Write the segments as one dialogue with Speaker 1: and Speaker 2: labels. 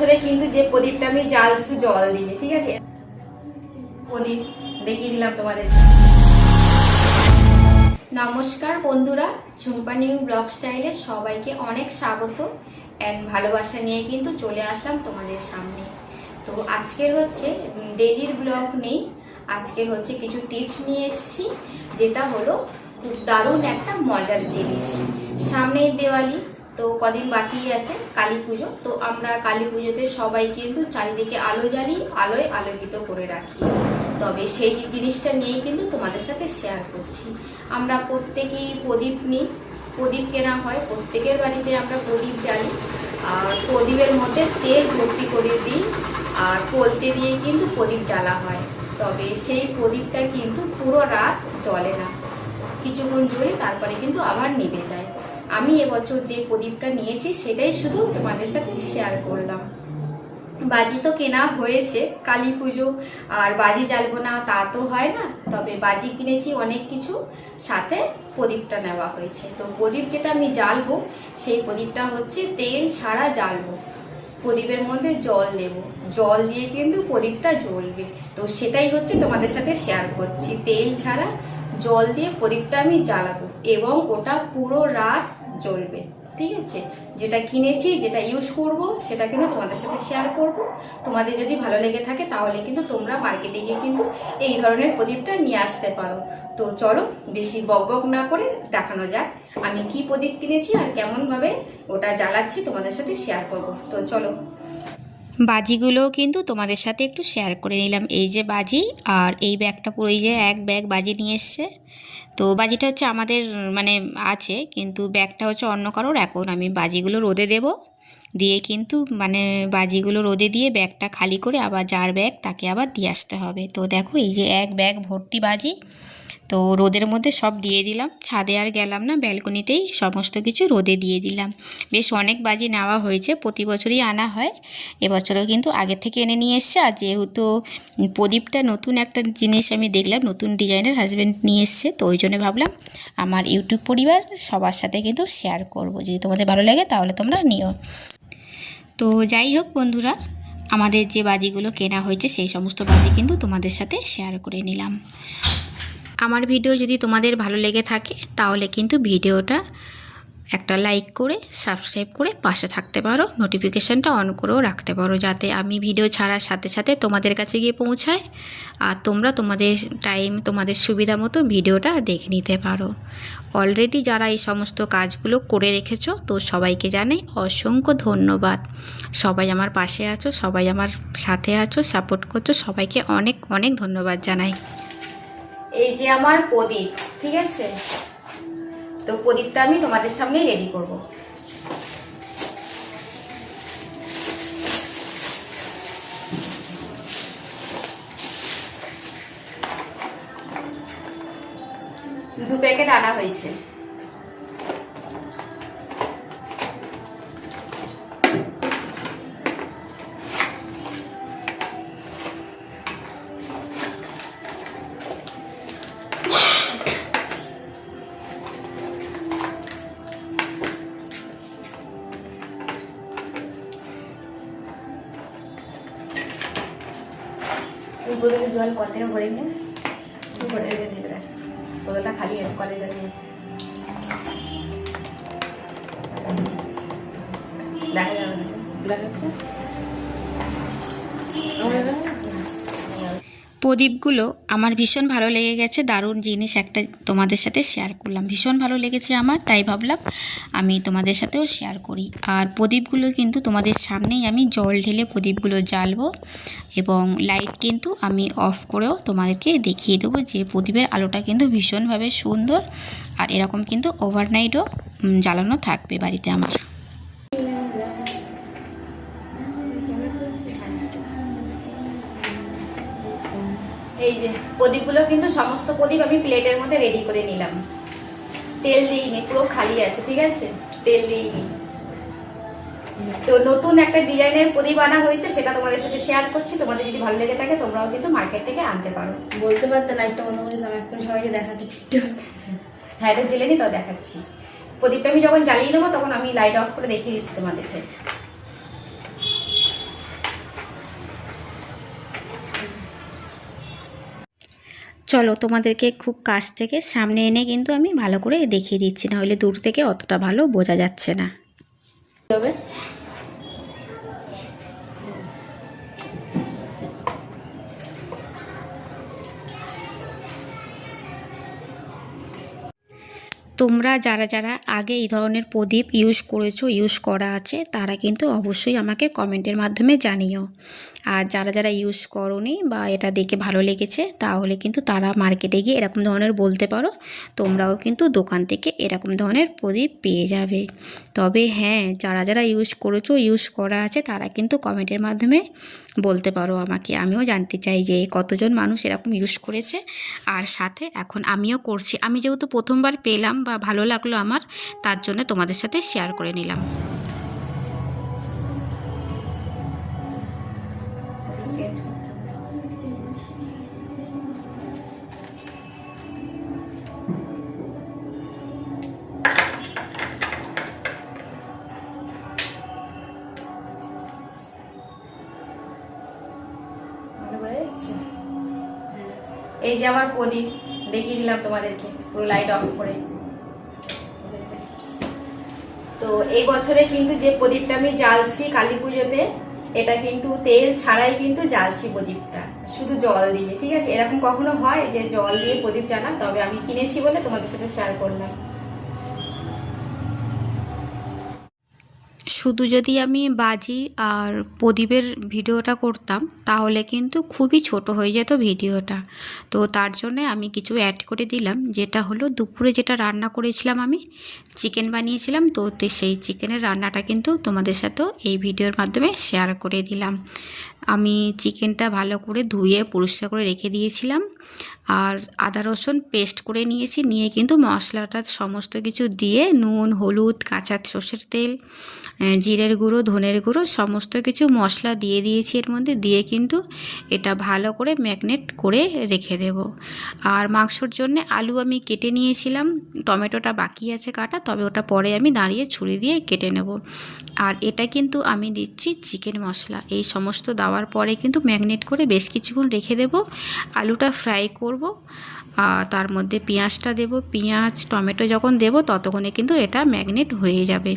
Speaker 1: বছরে কিন্তু যে প্রদীপটা আমি জ্বালছি জল দিয়ে ঠিক আছে? প্রদীপ, দেখিয়ে দিলাম তোমাদের। নমস্কার বন্ধুরা, ঝুম্পা নিউ ব্লগ স্টাইলে সবাইকে অনেক স্বাগত। অ্যান্ড ভালোবাসা নিয়ে কিন্তু চলে আসলাম তোমাদের সামনে। তো আজকের হচ্ছে ডেলির ব্লগ নেই। আজকের হচ্ছে কিছু টিপস নিয়ে এসেছি, যেটা হলো খুব দারুণ একটা মজার জিনিস। সামনেই দেওয়ালি তো কদিন বাকি আছে কালী পুজো। তো আমরা কালী পুজোতে সবাই কিন্তু চারিদিকে আলো জ্বালি আলোয় আলোকিত করে রাখি। তবে সেই জিনিসটা নিয়েই কিন্তু তোমাদের সাথে শেয়ার করছি। আমরা প্রত্যেকেই প্রদীপ নিই। প্রদীপ কেনা হয়। প্রত্যেকের বাড়িতে আমরা প্রদীপ জ্বালি। আর প্রদীপের মধ্যে তেল ভর্তি করে দিই। আর পোলতে দিয়ে কিন্তু প্রদীপ জ্বালা হয়। তবে সেই প্রদীপটা কিন্তু পুরো রাত জ্বলে না। কিছুক্ষণ জ্বলে তারপরে কিন্তু আবার নিভে যায়। আমি এবছর যে প্রদীপটা নিয়েছি সেটাই শুধু তোমাদের সাথে শেয়ার করলাম। বাজি তো কেনা হয়েছে, কালী পুজো আর বাজি জ্বালবো না তা তো হয় না, তবে বাজি কিনেছি অনেক কিছু, সাথে প্রদীপটা নেওয়া হয়েছে। তো প্রদীপ যেটা আমি জ্বালবো, সেই প্রদীপটা হচ্ছে তেল ছাড়া জ্বালবো। প্রদীপের মধ্যে জল দেব। জল দিয়ে কিন্তু প্রদীপটা জ্বলবে। তো সেটাই হচ্ছে তোমাদের সাথে শেয়ার করছি। তেল ছাড়া জল দিয়ে প্রদীপটা আমি জ্বালাবো এবং ওটা পুরো রাত জ্বলবে ঠিক আছে? যেটা কিনেছি, যেটা ইউজ করব, সেটা কিন্তু তোমাদের সাথে শেয়ার করব। তোমাদের যদি ভালো লেগে থাকে, তাহলে কিন্তু তোমরা মার্কেটে গিয়ে কিন্তু এই ধরনের প্রদীপটা নিয়ে আসতে পারো। তো চলো, বেশি বকবক না করে দেখানো যাক আমি কি প্রদীপ কিনেছি আর কেমনভাবে ওটা জ্বালাচ্ছি তোমাদের সাথে শেয়ার করব। তো চলো
Speaker 2: বাজিগুলোও কিন্তু তোমাদের সাথে একটু শেয়ার করে নিলাম। এই যে বাজি আর এই ব্যাগটা পুরো, এই যে এক ব্যাগ বাজি নিয়ে এসছে। তো বাজিটা হচ্ছে আমাদের মানে আছে, কিন্তু ব্যাগটা হচ্ছে অন্য কারোর। এখন আমি বাজিগুলো রোদে দেব। দিয়ে কিন্তু মানে বাজিগুলো রোদে দিয়ে ব্যাগটা খালি করে আবার যার ব্যাগ তাকে আবার দিয়ে আসতে হবে। তো দেখো, এই যে এক ব্যাগ ভর্তি বাজি। তো রোদের মধ্যে সব দিয়ে দিলাম। ছাদে আর গেলাম না, ব্যালকনিতেই সমস্ত কিছু রোদে দিয়ে দিলাম। বেশ অনেক বাজি নেওয়া হয়েছে, প্রতি বছরই আনা হয়। এবছরও কিন্তু আগে থেকে এনে নিয়ে এসছে। আর যেহেতু প্রদীপটা নতুন একটা জিনিস আমি দেখলাম, নতুন ডিজাইনের হাজব্যান্ড নিয়ে এসছে, তো ওই জন্য ভাবলাম আমার ইউটিউব পরিবার সবার সাথে কিন্তু শেয়ার করব। যদি তোমাদের ভালো লাগে তাহলে তোমরা নিও। তো যাই হোক বন্ধুরা, আমাদের যে বাজিগুলো কেনা হয়েছে সেই সমস্ত বাজি কিন্তু তোমাদের সাথে শেয়ার করে নিলাম। আমার ভিডিও যদি তোমাদের ভালো লেগে থাকে, তাহলে কিন্তু ভিডিওটা একটা লাইক করে সাবস্ক্রাইব করে পাশে থাকতে পারো নোটিফিকেশানটা অন করেও রাখতে পারো, যাতে আমি ভিডিও ছাড়ার সাথে সাথে তোমাদের কাছে গিয়ে পৌঁছায় আর তোমরা তোমাদের টাইম তোমাদের সুবিধা মতো ভিডিওটা দেখে নিতে পারো। অলরেডি যারা এই সমস্ত কাজগুলো করে রেখেছো, তো সবাইকে জানাই অসংখ্য ধন্যবাদ। সবাই আমার পাশে আছো, সবাই আমার সাথে আছো সাপোর্ট করছ, সবাইকে অনেক অনেক ধন্যবাদ জানাই।
Speaker 1: এই যে আমার প্রদীপ, ঠিক আছে? তো প্রদীপটা আমি তোমাদের সামনে রেডি করব। দু প্যাকেট আনা হয়েছে। বোতলের জল থেকে ভরে নিয়ে? ভরে দিয়ে দেয় বোতলটা খালি আছে, কলে দাঁড়িয়ে দেখা যাবে দেখা যাচ্ছে?
Speaker 2: প্রদীপগুলো আমার ভীষণ ভালো লেগে গেছে। দারুণ জিনিস একটা তোমাদের সাথে শেয়ার করলাম। ভীষণ ভালো লেগেছে আমার, তাই ভাবলাম আমি তোমাদের সাথেও শেয়ার করি। আর প্রদীপগুলো কিন্তু তোমাদের সামনেই আমি জল ঢেলে প্রদীপগুলো জ্বালবো এবং লাইট কিন্তু আমি অফ করেও তোমাদেরকে দেখিয়ে দেবো যে প্রদীপের আলোটা কিন্তু ভীষণভাবে সুন্দর আর এরকম কিন্তু ওভারনাইটও জ্বালানো থাকবে বাড়িতে আমার।
Speaker 1: এই যে প্রদীপগুলো কিন্তু সমস্ত প্রদীপ আমি প্লেটের মধ্যে রেডি করে নিলাম। তেল দিইনি পুরো খালি আছে ঠিক আছে? তেল দিইনি। তো নতুন একটা ডিজাইনের প্রদীপ আনা হয়েছে সেটা তোমাদের সাথে শেয়ার করছি। তোমাদের যদি ভালো লেগে থাকে তোমরাও কিন্তু মার্কেট থেকে আনতে পারো।
Speaker 3: বলতে পারতে লাইটটা অন্য দাম এখন সবাইকে দেখাতে ঠিকঠাক
Speaker 1: হ্যাঁ এটা জেলে নি তো দেখাচ্ছি। প্রদীপটা আমি যখন জ্বালিয়ে নেব তখন আমি লাইট অফ করে দেখিয়ে দিচ্ছি তোমাদেরকে। চলো তোমাদেরকে খুব কাছ থেকে সামনে এনে কিন্তু আমি ভালো করে দেখিয়ে দিচ্ছি না হলে দূর থেকে অতটা ভালো বোঝা যাচ্ছে না। তোমরা যারা যারা আগে এই ধরনের প্রদীপ ইউজ করেছ ইউজ করা আছে, তারা কিন্তু অবশ্যই আমাকে কমেন্টের মাধ্যমে জানিও। আর যারা যারা ইউজ করনি বা এটা দেখে ভালো লেগেছে, তাহলে কিন্তু তারা মার্কেটে গিয়ে এরকম ধরনের বলতে পারো, তোমরাও কিন্তু দোকান থেকে এরকম ধরনের প্রদীপ পেয়ে যাবে। তবে হ্যাঁ যারা যারা ইউজ করেছ ইউজ করা আছে, তারা কিন্তু কমেন্টের মাধ্যমে বলতে পারো আমাকে। আমিও জানতে চাই যে কতজন মানুষ এরকম ইউজ করেছে। আর সাথে এখন আমিও করছি। আমি যেহেতু প্রথমবার পেলাম বা ভালো লাগল আমার, তার জন্য তোমাদের সাথে শেয়ার করে নিলাম?
Speaker 4: এই যে আমার প্রদীপ, দেখিয়ে দিলাম তোমাদেরকে, পুরো লাইট অফ করে তো এই বছরে কিন্তু যে প্রদীপটা আমি জ্বালছি কালী পুজোতে, এটা কিন্তু তেল ছাড়াই কিন্তু জ্বালছি প্রদীপটা, শুধু জল দিয়ে, ঠিক আছে? এরকম কখনো হয় যে জল দিয়ে প্রদীপ জানা তবে আমি কিনেছি বলে তোমাদের সাথে শেয়ার করলাম।
Speaker 1: শুধু যদি আমি বাজি আর প্রদীপের ভিডিওটা করতাম, তাহলে কিন্তু খুবই ছোট হয়ে যেত ভিডিওটা। তো তার জন্য আমি কিছু অ্যাড করে দিলাম, যেটা হলো দুপুরে যেটা রান্না করেছিলাম আমি চিকেন বানিয়েছিলাম, তো সেই চিকেনের রান্নাটা কিন্তু তোমাদের সাথেও এই ভিডিওর মাধ্যমে শেয়ার করে দিলাম। আমি চিকেনটা ভালো করে ধুয়ে পরিষ্কার করে রেখে দিয়েছিলাম। আর আদা রসুন পেস্ট করে নিয়েছি। নিয়ে কিন্তু মশলাটা সমস্ত কিছু দিয়ে নুন, হলুদ, কাঁচা সর্ষের তেল জিরের গুঁড়ো, ধনের গুঁড়ো সমস্ত কিছু মশলা দিয়ে দিয়েছি এর মধ্যে। দিয়ে কিন্তু এটা ভালো করে ম্যাগনেট করে রেখে দেব। আর মাংসর জন্য আলু আমি কেটে নিয়েছিলাম। টমেটোটা বাকি আছে কাটা, তবে ওটা পরে আমি দাঁড়িয়ে ছুরি দিয়ে কেটে নেব। আর এটা কিন্তু আমি দিচ্ছি চিকেন মশলা। এই সমস্ত দেওয়ার পরে কিন্তু ম্যাগনেট করে বেশ কিছুক্ষণ রেখে দেব। আলুটা ফ্রাই করব আর তার মধ্যে পেঁয়াজটা দেব। পেঁয়াজ, টমেটো যখন দেব, ততক্ষণে কিন্তু এটা ম্যাগনেট হয়ে যাবে।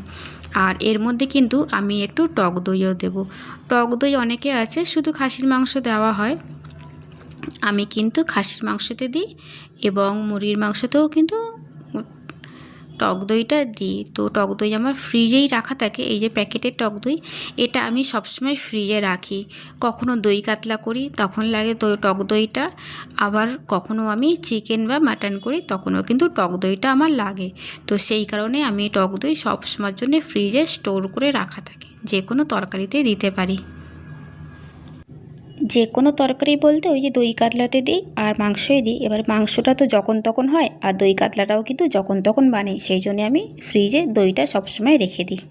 Speaker 1: আর এর মধ্যে কিন্তু আমি একটু টক দইও দেব। টক দই অনেকে আছে, শুধু খাসির মাংস দেওয়া হয়। আমি কিন্তু খাসির মাংসতে দিই এবং মুরগির মাংসতেও কিন্তু টক দইটা দিই। তো টক দই আমার ফ্রিজেই রাখা থাকে। এই যে প্যাকেটের টক দই, এটা আমি সবসময় ফ্রিজে রাখি। কখনো দই কাতলা করি, তখন লাগে তো টক দইটা। আবার কখনো আমি চিকেন বা মাটন করি, তখনও কিন্তু টক দইটা আমার লাগে। তো সেই কারণে আমি টক দই সব সময়ের জন্য ফ্রিজে স্টোর করে রাখা থাকে। যে কোনো তরকারিতে দিতে পারি। যে কোনো তরকারি বলতে ওই যে দই কাতলাতে দিই আর মাংসই দিই। এবার মাংসটা তো যখন তখন হয় আর দই কাতলাটাও কিন্তু যখন তখন বানাই, সেই জন্য আমি ফ্রিজে দইটা সবসময় রেখে দিই।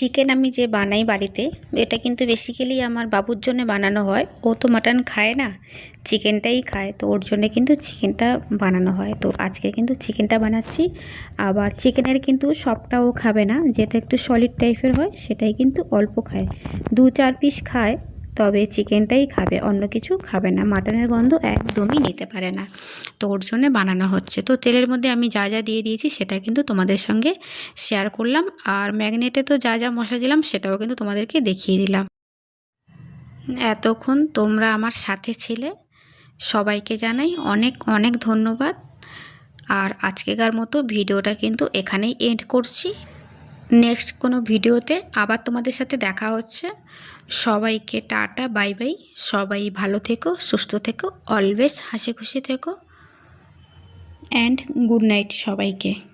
Speaker 1: চিকেন আমি যে বানাই বাড়িতে, এটা কিন্তু বেসিক্যালি আমার বাবুর জন্য বানানো হয়। ও তো মাটন খায় না চিকেনটাই খায়, তো ওর জন্য কিন্তু চিকেনটা বানানো হয়। তো আজকে কিন্তু চিকেনটা বানাচ্ছি। আবার চিকেনের কিন্তু সবটাও খাবে না, যেটা একটু সলিড টাইপের হয়, সেটাই কিন্তু অল্প খায়। দু চার পিস খায় তবে চিকেনটাই খাবে, অন্য কিছু খাবে না। মাটনের গন্ধ একদমই নিতে পারে না। তো ওর জন্য বানানো হচ্ছে। তো তেলের মধ্যে আমি যা যা দিয়ে দিয়েছি সেটা কিন্তু তোমাদের সঙ্গে শেয়ার করলাম। আর ম্যাগনেটে তো যা যা মশলা দিলাম সেটাও কিন্তু তোমাদেরকে দেখিয়ে দিলাম। এতক্ষণ তোমরা আমার সাথে ছিলে। সবাইকে জানাই অনেক অনেক ধন্যবাদ। আর আজকেকার মতো ভিডিওটা কিন্তু এখানেই এন্ড করছি। নেক্সট কোনো ভিডিওতে আবার তোমাদের সাথে দেখা হচ্ছে। সবাইকে টাটা, বাই বাই। সবাই ভালো থেকো, সুস্থ থেকো অলওয়েজ হাসি খুশি থেকো। অ্যান্ড গুড নাইট সবাইকে।